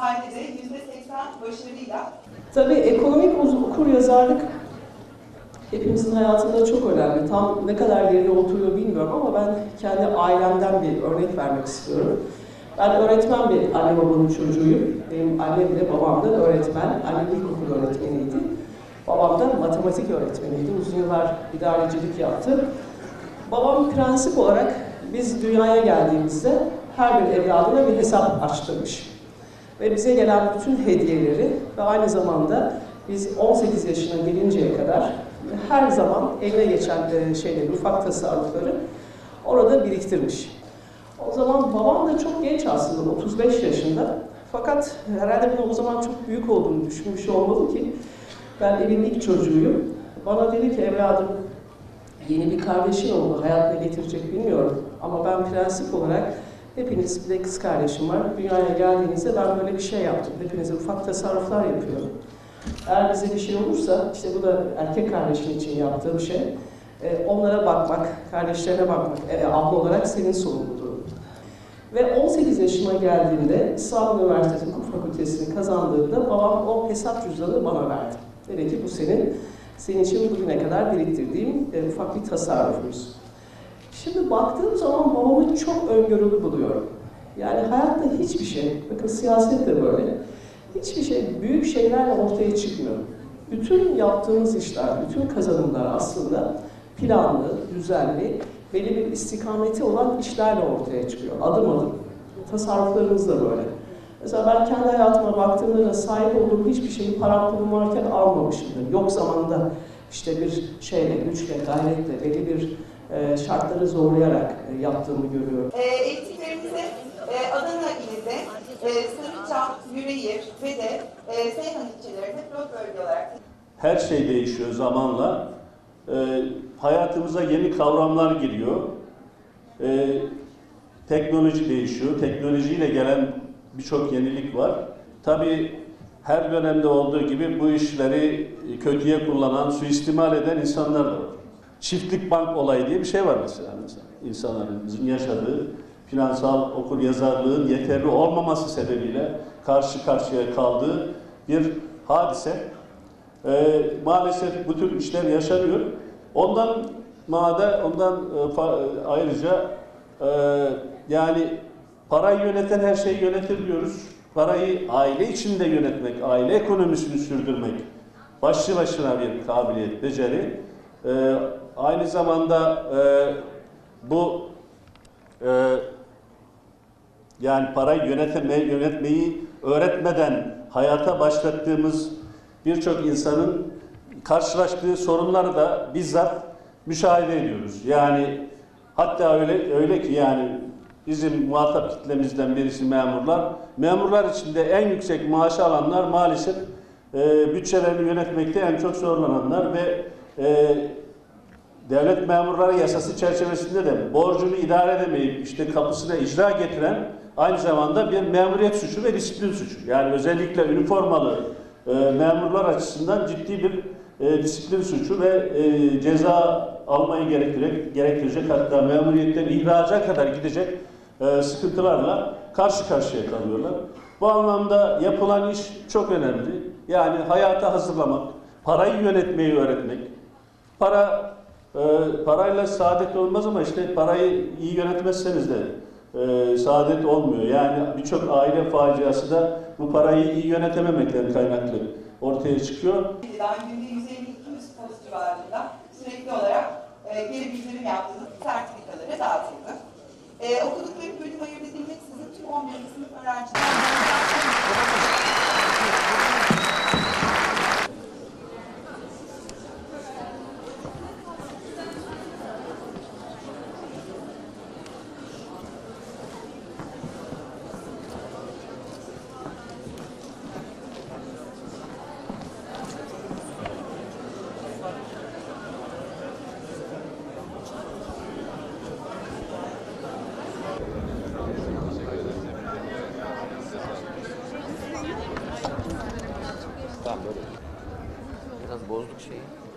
halde de yüzde seksen başarıyla Tabii ekonomik okur yazarlık hepimizin hayatında çok önemli. Tam ne kadar yerine oturuyor bilmiyorum ama ben kendi ailemden bir örnek vermek istiyorum. Ben öğretmen bir anne babanın çocuğuyum. Benim annem de babam da öğretmen. Annem ilkokul öğretmeniydi. Babam da matematik öğretmeniydi. Uzun yıllar idarecilik yaptı. Babam prensip olarak biz dünyaya geldiğimizde her bir evladına bir hesap açtırmış. Ve bize gelen bütün hediyeleri ve aynı zamanda biz 18 yaşına gelinceye kadar her zaman eline geçen e, şeyleri, ufak tasarrufları orada biriktirmiş. O zaman babam da çok genç aslında, 35 yaşında. Fakat herhalde bunu o zaman çok büyük olduğunu düşünmüş olmalı ki ben evin ilk çocuğuyum. Bana dedi ki evladım yeni bir kardeşin oldu, hayat ne getirecek bilmiyorum. Ama ben prensip olarak hepiniz, bir de kız kardeşim var, dünyaya geldiğinizde ben böyle bir şey yaptım. Hepinize ufak tasarruflar yapıyorum. Eğer bize bir şey olursa, işte bu da erkek kardeşin için yaptığım şey, e, onlara bakmak, kardeşlerine bakmak, e, abla olarak senin sorumluluğun. Ve 18 yaşıma geldiğimde İstanbul Üniversitesi Hukuk Fakültesini kazandığımda babam o hesap cüzdanını bana verdi. Dedi ki bu senin, senin için bugüne kadar biriktirdiğim e, ufak bir tasarrufumuz. Şimdi baktığım zaman babamı çok öngörülü buluyorum. Yani hayatta hiçbir şey, bakın siyaset de böyle, hiçbir şey büyük şeylerle ortaya çıkmıyor. Bütün yaptığımız işler, bütün kazanımlar aslında planlı, düzenli, belli bir istikameti olan işlerle ortaya çıkıyor. Adım adım. Tasarruflarımız da böyle. Mesela ben kendi hayatıma baktığımda da sahip olduğum hiçbir şeyi param pulum varken almamışımdır. Yok zamanda işte bir şeyle, güçle, gayretle, belli bir şartları zorlayarak e, yaptığımı görüyorum. e, eğitimlerimize e, Adana ilinde e, Sarıçam, Yüreğir ve de e, Seyhan ilçelerinde pilot bölge olarak Her şey değişiyor zamanla. Hayatımıza yeni kavramlar giriyor. Teknoloji değişiyor. Teknolojiyle gelen birçok yenilik var. Tabii her dönemde olduğu gibi bu işleri kötüye kullanan, suistimal eden insanlar da var. Çiftlik bank olayı diye bir şey var mesela. mesela. İnsanların yaşadığı finansal okur yazarlığın yeterli olmaması sebebiyle karşı karşıya kaldığı bir hadise. Ee, maalesef bu tür işler yaşanıyor. Ondan mada ondan e, e, ayrıca e, yani parayı yöneten her şeyi yönetir diyoruz. Parayı aile içinde yönetmek, aile ekonomisini sürdürmek başlı başına bir kabiliyet, beceri. Ee, aynı zamanda e, bu e, yani parayı yönetme, yönetmeyi öğretmeden hayata başlattığımız birçok insanın karşılaştığı sorunları da bizzat müşahede ediyoruz. Yani hatta öyle öyle ki yani bizim muhatap kitlemizden birisi memurlar. Memurlar içinde en yüksek maaşı alanlar maalesef e, bütçelerini yönetmekte en çok zorlananlar ve e, devlet memurları yasası çerçevesinde de borcunu idare edemeyip işte kapısına icra getiren aynı zamanda bir memuriyet suçu ve disiplin suçu. Yani özellikle üniformalı e, memurlar açısından ciddi bir e, disiplin suçu ve e, ceza almayı gerektirecek, gerektirecek hatta memuriyetten ihraca kadar gidecek e, sıkıntılarla karşı karşıya kalıyorlar. Bu anlamda yapılan iş çok önemli. Yani hayata hazırlamak, parayı yönetmeyi öğretmek, para e, parayla saadet olmaz ama işte parayı iyi yönetmezseniz de e, saadet olmuyor. Yani birçok aile faciası da bu parayı iyi yönetememekten kaynaklı ortaya çıkıyor. günde 150-200 post civarında sürekli olarak e, geri bildirim yaptığınız sertifikaları dağıtıldı. E, okudukları bölüm ayırt edilmeksizin tüm 11. sınıf öğrencileri Boulos do que